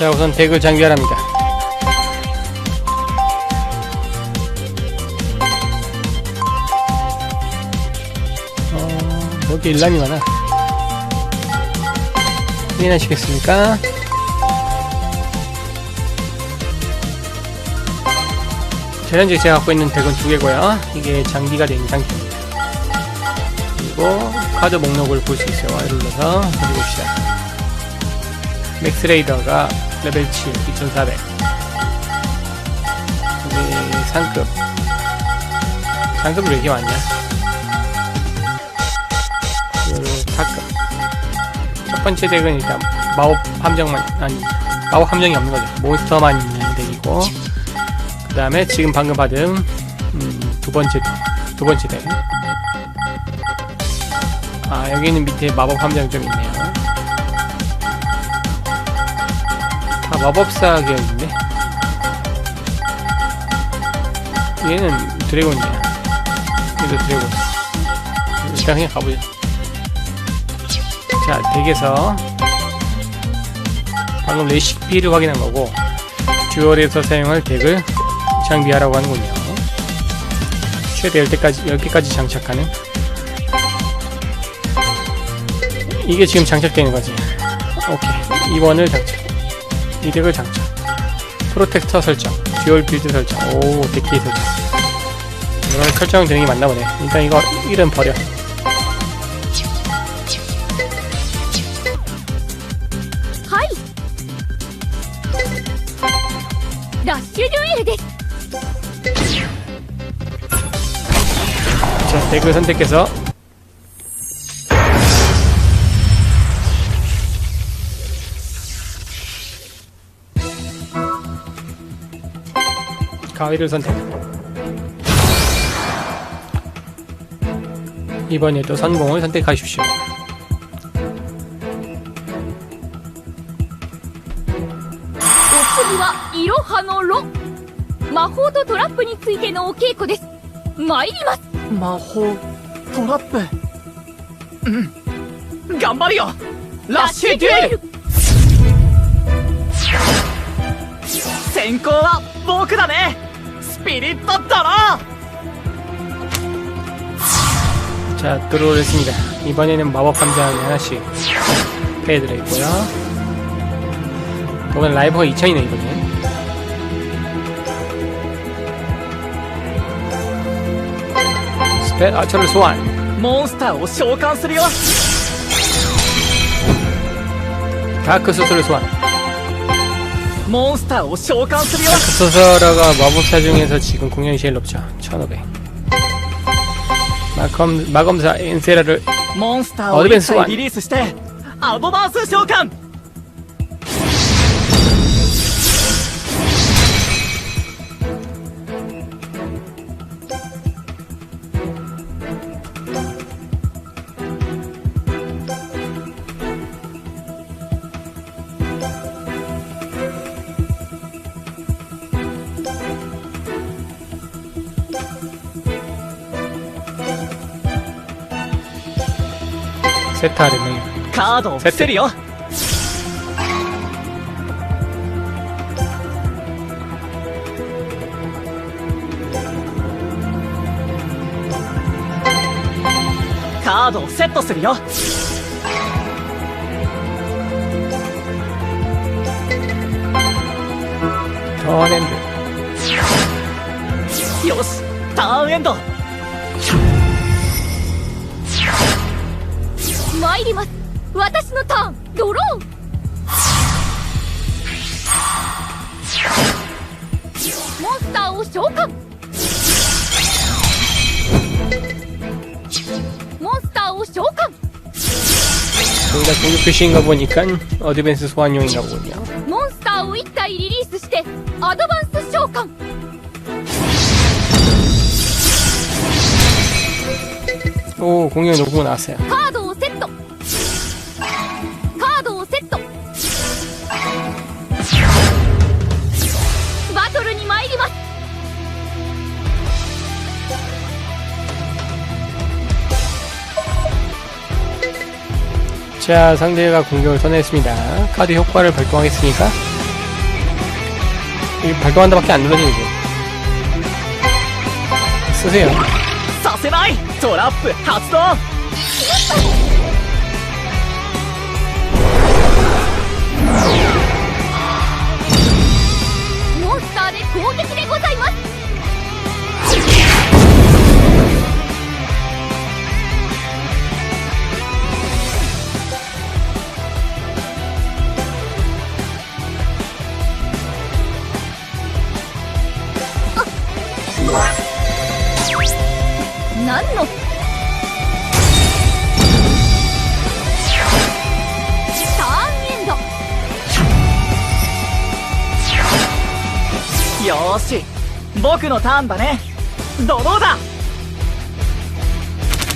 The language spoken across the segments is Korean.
자 우선 덱을 장비하랍니다. 어... 여기 일람이 많아? 확인하시겠습니까? 자, 현재 제가 갖고 있는 덱은 두 개고요. 이게 장비가 된 상태입니다. 그리고 카드 목록을 볼 수 있어요. Y를 눌러서 어디 봅시다. 맥스레이더가 레벨 7 2400 여기 상급. 상급이 왜 이렇게 많냐? 그리고 4급. 첫 번째 덱은 일단 마법 함정만 아니 마법 함정이 없는 거죠. 몬스터만 있는 덱이고 그 다음에 지금 방금 받은 음, 두 번째 두 번째 덱. 아, 여기는 밑에 마법 함정 좀 있네요. 마법사 계열인데? 얘는 드래곤이야. 얘도 드래곤. 일단 그냥 가보자. 자, 덱에서 방금 레시피를 확인한 거고, 듀얼에서 사용할 덱을 장비하라고 하는군요. 최대 10대까지, 10개까지 장착하는 이게 지금 장착되는 거지. 오케이. 2번을 장착. 이덱을 장착. 프로텍터 설정 듀얼 빌드 설정. 오 데키 설정. 이걸 설정되는 게 맞나 보네. 일단 이거 이름 버려. 자 덱을 선택해서 가위를 선택. 이번에도 선공을 선택하십시오. お次はいろはのろ魔法とトラップについてのお稽古です参ります魔法トラップうん頑張るよラッシュデュエル先行は僕だね スピリットドロ 자, 들어오겠습니다. 이번에는 마법 함장이 하나씩 빼드리고요. 이건 라이브가 2000이네, 이거는. 스펠 아처를 소환. ーモンスターを召喚するよ 다크 소설을 소환. 몬스터 오召喚するよ 그 소설화가 마법사 중에서 지금 공연이 제일 높죠. 1500 마검사 엔세라를 モンスターを一体リリースしてアドバンス召喚セッタールのカードを伏せるよ。カードをセットするよ。ターンエンド。よしターンエンド。参ります私のターンドローモンスターを召喚モンスターを召喚 여기다 공격 표시인가 보니까 어드밴스 소환용인가 보군요. モンスターを1体リリースしてアドバンス召喚 오, 공격 녹음 나왔어요. カー 자, 상대가 공격을 선회했습니다. 카드 효과를 발동하겠습니까? 이 발동한다 밖에 안 눌러지는 게. 쓰세요. させないトラップ発動何のターンエンドよーし僕のターンだねドローだ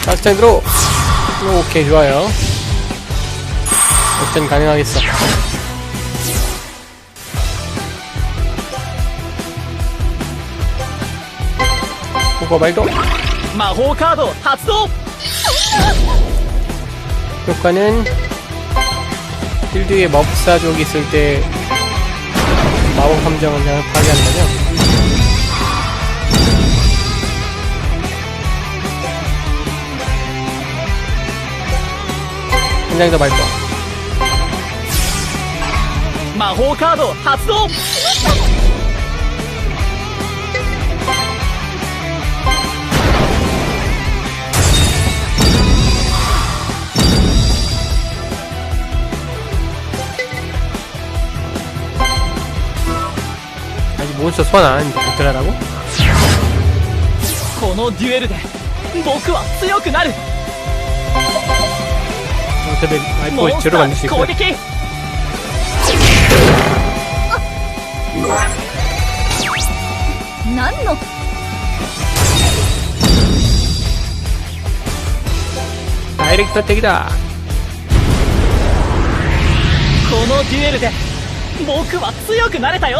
가스탄으로 오케이 좋아요 역전 가능하겠어 그거 말도 魔法カード発動 효과는 필드에 머프사족이 있을 때 마법 함정을 그냥 파괴하는 거죠 한 장 더 발동 魔法カード発動 아직 몬스터 소환 안 했는데 어떡하라고? このデュエルで僕は強くなる 어차피 モン 아이포 ス 제로 タ 만들 수 ー 있고 攻撃 何の 다이렉트 택이다 このデュエルで僕は強くなれたよ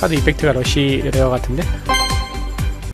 카드 이펙트가 러시 레어 같은데